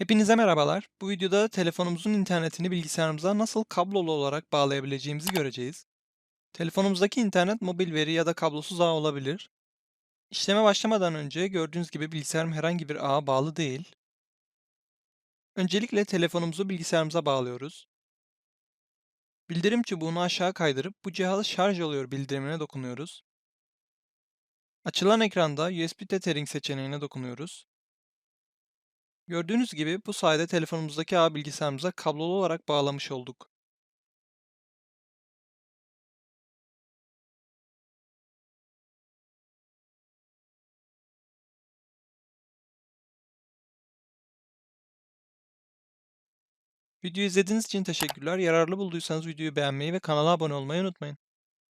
Hepinize merhabalar. Bu videoda telefonumuzun internetini bilgisayarımıza nasıl kablolu olarak bağlayabileceğimizi göreceğiz. Telefonumuzdaki internet mobil veri ya da kablosuz ağ olabilir. İşleme başlamadan önce gördüğünüz gibi bilgisayarım herhangi bir ağa bağlı değil. Öncelikle telefonumuzu bilgisayarımıza bağlıyoruz. Bildirim çubuğunu aşağı kaydırıp bu cihaz şarj oluyor bildirimine dokunuyoruz. Açılan ekranda USB Tethering seçeneğine dokunuyoruz. Gördüğünüz gibi bu sayede telefonumuzdaki ağ bilgisayarımıza kablolu olarak bağlamış olduk. Videoyu izlediğiniz için teşekkürler. Yararlı bulduysanız videoyu beğenmeyi ve kanala abone olmayı unutmayın.